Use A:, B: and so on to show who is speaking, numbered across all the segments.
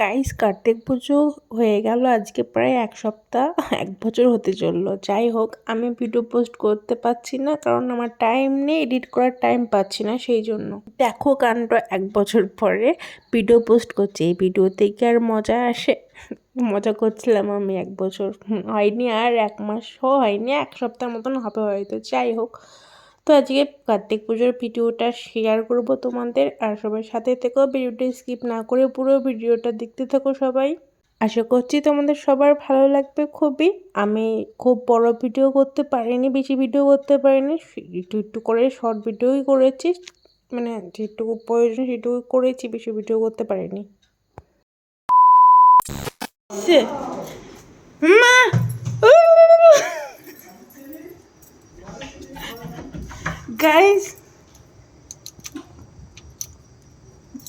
A: Guys Kartik পুজো হয়ে গেল আজকে প্রায় এক সপ্তাহ, এক বছর হতে চলল। যাই হোক, আমি ভিডিও পোস্ট করতে পারছি না কারণ আমার টাইম নেই এডিট করার টাইম পাচ্ছি না সেই জন্য। দেখো কাণ্ড এক বছর পরে ভিডিও পোস্ট করছি। এই ভিডিওতে কি আর মজা আসে, মজা করছিলাম আমি এক বছর। হয়নি আর এক মাসও হয়নি, এক সপ্তাহ মতন হবে হয়তো। যাই হোক তো আজকে কার্তিক পুজোর ভিডিওটা শেয়ার করব তোমাদের। আর সবার সাথে থেকেও ভিডিওটা স্কিপ না করে পুরো ভিডিওটা দেখতে থাকো সবাই। আশা করছি তোমাদের সবার ভালো লাগবে খুবই। আমি খুব বড় ভিডিও করতে পারিনি, বেশি ভিডিও করতে পারিনি। একটু একটু করে শর্ট ভিডিওই করেছি। মানে যেটুকু প্রয়োজন সেটুকু করেছি, বেশি ভিডিও করতে পারিনি। মা! গাইস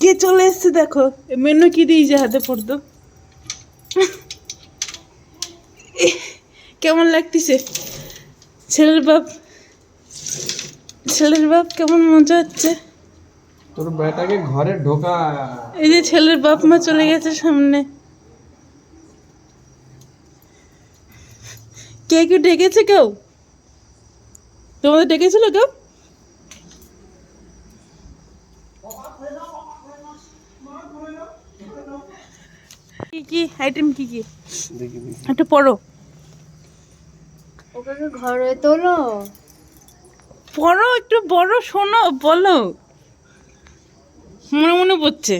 A: কে চলে এসছে দেখো? মেনু কি দিয়েছে হাতে পড়তো? কেমন লাগতেছে? ছেলের বাপ ছেলের বাপ কেমন মজা হচ্ছে?
B: তোর বেটাকে ঘরে ঢোকা।
A: এই যে ছেলের বাপ মা চলে গেছে সামনে। কে কেউ ডেকেছে কেউ? তোমাদের ডেকেছিল কেউ? কি কি? আইটেম কি কি?
B: দেখি দেখি।
A: একটু পড়ো।
C: ওকে ঘরে তোলো।
A: পড়ো একটু বড় শোনো বলো। মনে মনে পড়ছে।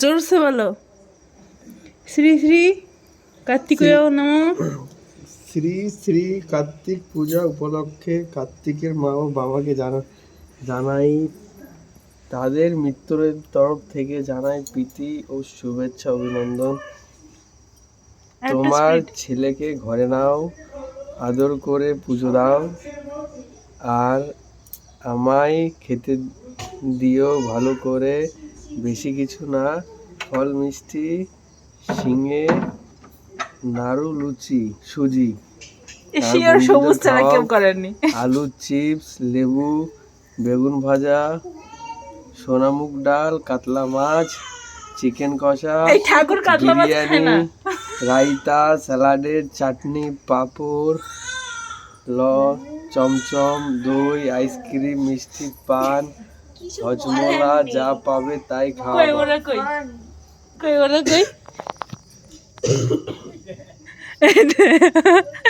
A: জোরসে বলো। শ্রী শ্রী কার্তিকেয় নম।
B: শ্রী শ্রী কার্তিক পূজা উপলক্ষে কার্তিকের মা ও বাবাকে জানা জানাই তাদের মিত্রের তরফ থেকে জানাই প্রীতি ও শুভেচ্ছা অভিনন্দন। তোমার ছেলেকে ঘরে নাও আদর করে পুজো দাও আর আমায় খেতে দিও ভালো করে। বেশি কিছু না ফল মিষ্টি শিঙে নাড়ু লুচি সুজি।
A: সবুজ
B: বন্ধুদের
A: ছাড়া কেউ করেনি।
B: আলু চিপস লেবু বেগুন ভাজা সোনামুগ ডাল কাতলা মাছ চিকেন কষা
A: এই ঠাকুর
B: বিরিয়ানি
A: না।
B: রায়তা স্যালাডের চাটনি পাঁপড় ল চমচম দই আইসক্রিম মিষ্টি পান হজমোলা যা পাবে তাই খাওয়া
A: কই ওরা কই?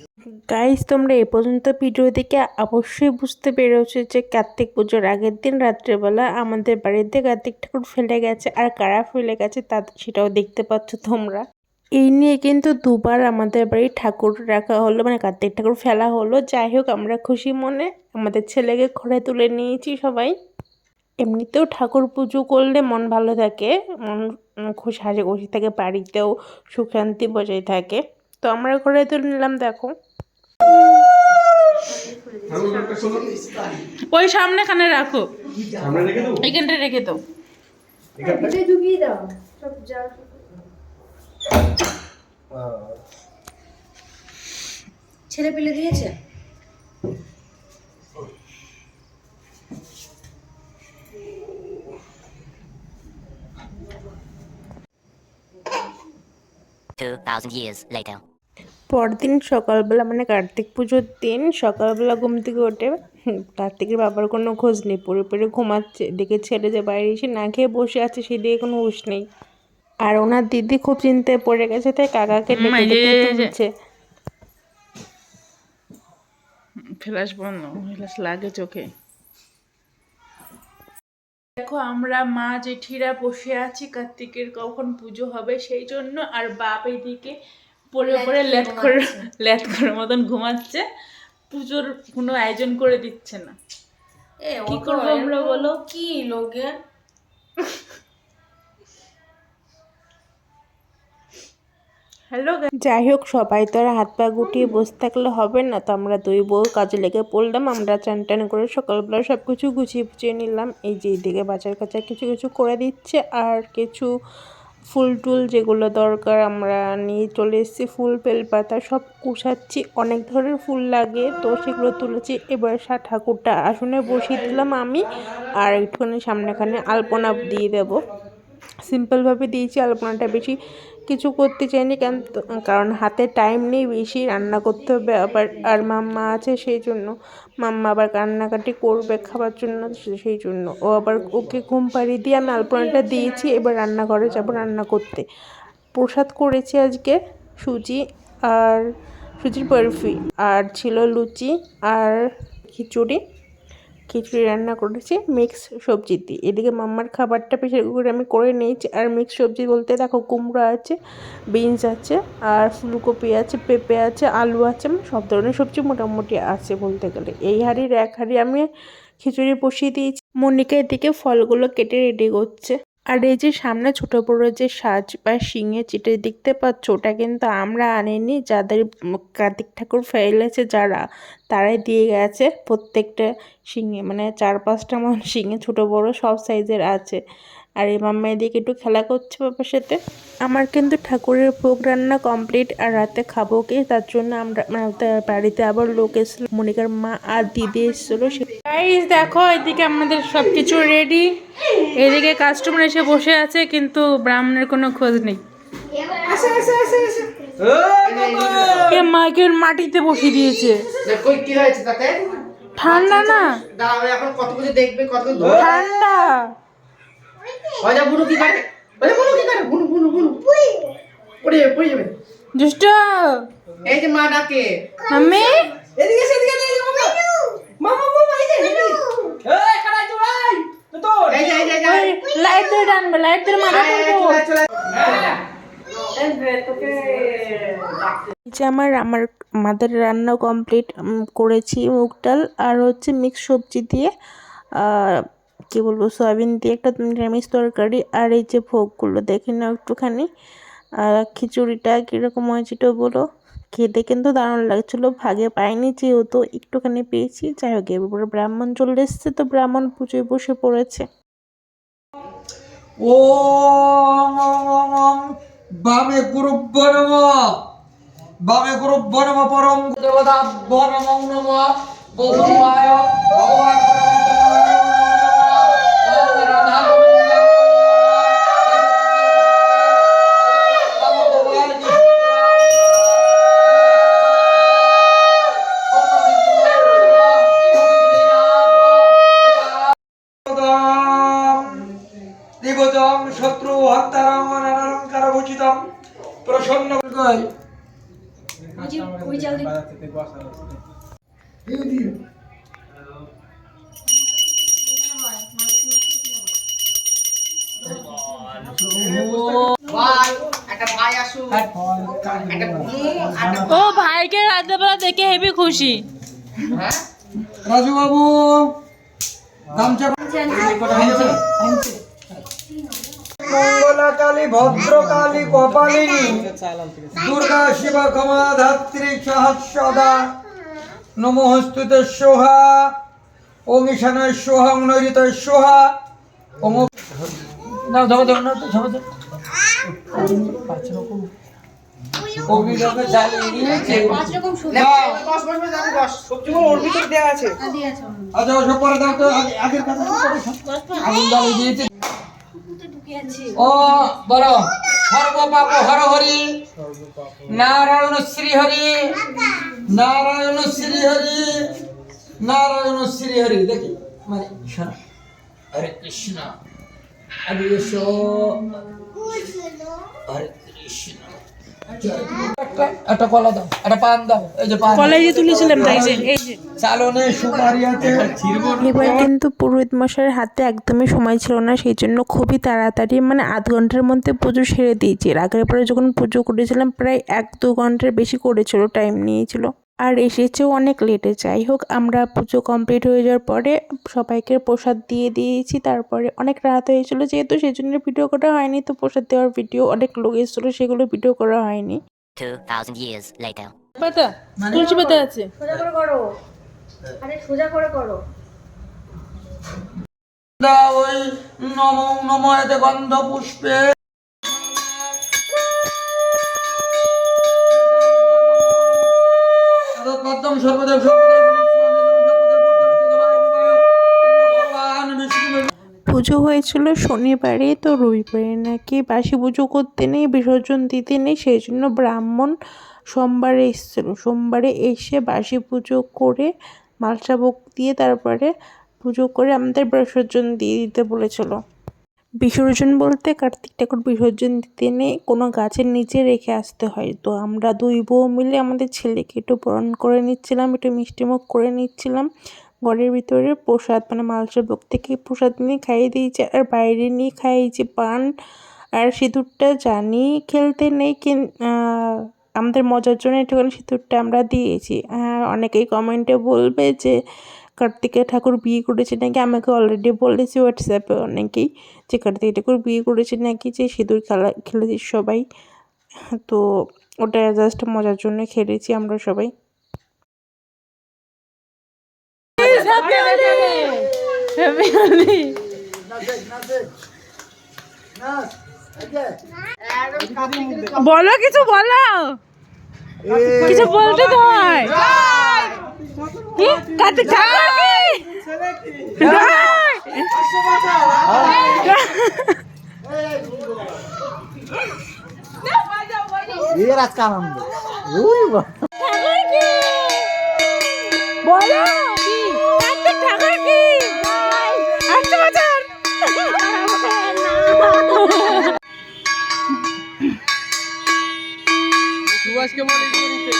A: গাইস তোমরা এ পর্যন্ত ভিডিও দেখে অবশ্যই বুঝতে পেরেছ যে কার্তিক পুজোর আগের দিন রাত্রেবেলা আমাদের বাড়িতে কার্তিক ঠাকুর ফেলে গেছে। আর কারা ফেলে গেছে তা সেটাও দেখতে পাচ্ছ তোমরা। এই নিয়ে কিন্তু দুবার আমাদের বাড়ি ঠাকুর রাখা হলো মানে কার্তিক ঠাকুর ফেলা হলো। যাই হোক, আমরা খুশি মনে আমাদের ছেলেকে ঘরে তুলে নিয়েছি সবাই। এমনিতেও ঠাকুর পুজো করলে মন ভালো থাকে, মন খুশি হাসি খুশি থাকে, বাড়িতেও সুখ শান্তি বজায় থাকে। তো আমরা ঘরে তুলে নিলাম, দেখো। ওই সামনেখানে রাখো। এখানটা রেখে দাও।
C: এটাই ঢুকিয়ে দাও সব যা। ছেলে পেলে দিয়েছে?
D: Two thousand years later.
A: পরদিন সকালবেলা মানে কার্তিক পুজোর দিন সকালবেলা ঘুম থেকে ওঠে কার্তিকের বাবার কোনো খোঁজ নেই। পড়ে পড়ে ঘুমাচ্ছে দেখে ছেড়ে যে বাইরে এসে না খেয়ে বসে আছে সেই দিকে কোনো হুঁশ নেই। আর ওনার দিদি খুব চিন্তায় পড়ে গেছে তাই কাকাকে ডেকে ফ্ল্যাশ বন্ধ ফ্ল্যাশ লাগে চোখে। দেখো আমরা মা জেঠিরা বসে আছি কার্তিকের কখন পুজো হবে সেই জন্য আর বাপ এদিকে পড়ে পড়ে ল্যাত করে ল্যাত করে মতন ঘুমাচ্ছে। পুজোর কোনো আয়োজন করে দিচ্ছে না। কি করব আমরা বলো?
C: কি লোকে
A: হ্যালো যাই হোক সবাই তো আর হাত পা গুটিয়ে বসে থাকলে হবে না। তো আমরা দুই বউ কাজে লেগে পড়লাম। আমরা চান টান করে সকালবেলা সব কিছু গুছিয়ে ফুচিয়ে নিলাম। এই যে এইদিকে বাজার কাচার কিছু কিছু করে দিচ্ছে। আর কিছু ফুল টুল যেগুলো দরকার, আমরা নিয়ে চলে এসেছি, ফুল, বেলপাতা সব কুষাচ্ছি অনেক ধরনের ফুল লাগে, তো সেগুলো তুলেছি। এবার সা ঠাকুরটা আসনে বসিয়ে দিলাম আমি, আর একটুখানি সামনেখানে আলপনা দিয়ে দেবো। সিম্পলভাবে দিয়েছি, আলপনাটা বেশি কিছু করতে চাইনি কেন? কারণ হাতে টাইম নেই, বেশি রান্না করতে হবে আবার, আর মাম্মা আছে সেই জন্য। মাম্মা আবার কান্নাকাটি করবে খাবার জন্য সেই জন্য। ও আবার ওকে ঘুম পাড়িয়ে দিয়ে আমি আলপনাটা দিয়েছি, এবার রান্নাঘরে যাব রান্না করতে। প্রসাদ করেছি আজকে সুজি আর সুজির বরফি, আর ছিল লুচি আর খিচুড়ি। খিচুড়ি রান্না করেছি মিক্স সবজি দিয়ে। এদিকে মাম্মার খাবারটা প্রেশার কুকারে আমি করে নিয়েছি, আর মিক্স সবজি বলতে দেখো কুমড়ো আছে বিনস আছে, আর ফুলকপি আছে, পেঁপে আছে, আলু আছে মানে সব ধরনের সবজি মোটামুটি আছে বলতে গেলে। এই হাঁড়ির এক হাঁড়ি আমি খিচুড়ি বসিয়ে দিয়েছি। মনিকা এদিকে ফলগুলো কেটে রেডি করছে। আর এই যে সামনে ছোট বড় যে সাজ বা শিঙে চিটে দেখতে পাচ্ছ, ওটা কিন্তু আমরা আনিনি। যাদের কার্তিক ঠাকুর ফেলেছে যারা, তারাই দিয়ে গেছে। প্রত্যেকটা শিঙে মানে চার পাঁচটা মন শিঙে ছোট বড় সব সাইজের আছে। আর এই মাম্মা এদিকে একটু খেলা করছে বাবার সাথে? আমার কিন্তু ঠাকুরের ভোগ রান্না কমপ্লিট আর রাতে খাব কি? তার জন্য আমরা বাড়িতে আবার লোক এসেছিল। মনিকার মা আর দিদি এসেছিল। গাইস দেখো এদিকে আমাদের সব কিছু রেডি এদিকে কাস্টমার এসে বসে আছে কিন্তু ব্রাহ্মণের কোনো খোঁজ নেই। এ মাকে মাটিতে বসিয়ে দিয়েছে। ঠান্ডা না?
E: এখন কত কিছু দেখবে কত
A: ঠান্ডা।
E: ওই যা বুনু কি করে? ওই যা বুনু কি করে? বুনু বুনু বুনু। পড়ে যাবে পড়ে যাবে।
A: দুষ্ট।
E: এই যে মা ডাকে।
A: মাম্মি।
E: এদিকে সেদিকে নিয়ে যাব মামা মামা এই যে এই যে। এই খাড়া চলাই তো এই যে এই যে এই যে।
A: লাইট ধরে টানবে লাইট ধরে মাথা
E: এই,
A: করব
E: চলে চলে
A: এই যে আমার আমার আমাদের রান্না কমপ্লিট করেছি মুগ ডাল আর হচ্ছে মিক্স সবজি দিয়ে আহ, কি বলব, সয়াবিন দিয়ে একটা নিরামিষ তরকারি আর এই যে ভোগগুলো দেখে নাও একটুখানি। আর খিচুড়িটা কীরকম হয়েছে একটু বলো। খেতে কিন্তু দারুণ লাগছিল, ভাগে পাইনি যেহেতু একটুখানি পেয়েছি। যাই হোক, এবার ব্রাহ্মণ চলে এসছে তো ব্রাহ্মণ পুজোয় বসে পড়েছে।
F: ওম বামে গুরুভ্য নম বামে নম পরম দেবতাভ্য নমো। ভগবান
E: একটা
A: ও ভাইকে রাত্রেবেলা দেখে হেবি খুশি।
E: হ্যাঁ?
F: রাজু বাবু গামছা মঙ্গলা কালী ভদ্র কালী কপালিনী দুর্গা শিব ক্ষমা ধাত্রী সহস্রদা নমস্তুতে সোহা ওং ঈশানায় সোহা সোহা না না আচ্ছা পরে দাও তো আগের কথা দিয়েছে ও বল সর্ব পাপ হর হরি নারায়ণ শ্রী হরি নারায়ণ শ্রী হরি নারায়ণ শ্রী হরি দেখি মানে শোনো। হরে কৃষ্ণ। হরে কৃষ্ণ। হরে কৃষ্ণ একটা একটা কলা দাও একটা পান দাও এই যে পান।
A: কলেজে তুলেছিলাম তাই যে এই যে।
F: চালনে সুপারি আছে।
A: এবার কিন্তু পুরোহিত মশাইয়ের হাতে একদমই সময় ছিল না সেই জন্য খুবই তাড়াতাড়ি মানে আধ ঘণ্টার মধ্যে পুজো সেরে দিয়েছি। এর আগের পরে যখন পুজো করেছিলাম প্রায় এক দু ঘণ্টার বেশি করেছিল টাইম নিয়েছিল। আর এসেছেও অনেক লেটে যাই হোক আমরা পুজো কমপ্লিট হয়ে যাওয়ার পরে সবাইকে প্রসাদ দিয়ে দিয়েছি। তারপরে অনেক রাত হয়েছিল যেহেতু সেই জন্য ভিডিও করা হয়নি। তো প্রসাদ দেওয়ার ভিডিও অনেক লোক এসেছিল সেগুলো ভিডিও করা হয়নি।
D: 2,000 years later.
A: পাতা তুলসী পাতা আছে।
C: সোজা করে করো। আরে সোজা করে করো।
F: ওই নম নময়তে গন্ধ পুষ্পে। সর্বদেব সর্বদেব
A: পুজো হয়েছিল শনিবারে, তো রবিবারে নাকি বাসি পুজো করতে নেই, বিসর্জন দিতে নেই সেই জন্য ব্রাহ্মণ সোমবারে এসেছিল। সোমবারে এসে বাসি পুজো করে মালসা দিয়ে তারপরে পুজো করে আমাদের বিসর্জন দিয়ে দিতে বলেছিল। বিসর্জন বলতে কার্তিক ঠাকুর বিসর্জন দিতে নেই, কোনো গাছের নিচে রেখে আসতে হয়। তো আমরা দুই বউ মিলে আমাদের ছেলেকে একটু বরণ করে নিচ্ছিলাম, একটু মিষ্টিমুখ করে নিচ্ছিলাম। ঘরের ভিতরে প্রসাদ মানে মালসা ভোগ থেকে প্রসাদ নিয়ে খাইয়ে দিয়েছে আর বাইরে নিয়ে খাইয়েছে পান। আর সিঁদুরটা জানি খেলতে নেই কিন আমাদের মজার জন্য একটুখানি সিঁদুরটা আমরা দিয়েছি। আর অনেকেই কমেন্টে বলবে যে কার্তিকেয় ঠাকুর বিয়ে করেছে নাকি? আমাকে অলরেডি বলেছে হোয়াটসঅ্যাপে অনেকেই যে কার্তিক ঠাকুর বিয়ে করেছে নাকি? যে, সিঁদুর খেলা, খেলেছি সবাই। তো ওটা জাস্ট মজার জন্য খেলেছি আমরা সবাই। বলো কিছু বলো। কিছু বলতে তো হয়। কি? কার্তিক ঠাকুর কি
B: আজকে আনন্দ।
A: বলো।
B: দিয়ে দিতে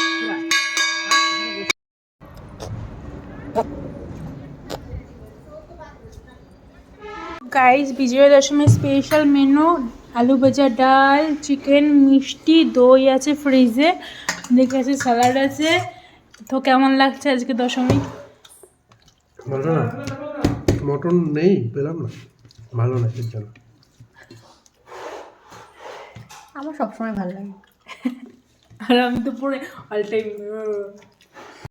A: গাইস বিজয়া দশমীর স্পেশাল মেনু আলু ভাজা ডাল চিকেন মিষ্টি দই আছে ফ্রিজে দেখে আছে স্যালাড আছে। তো কেমন লাগছে আজকে দশমী?
B: ভালো না? মটন নেই পেলাম না। ভালো না
C: আমার সবসময় ভালো লাগে।
A: আর আমি তো পুরো অল টাইম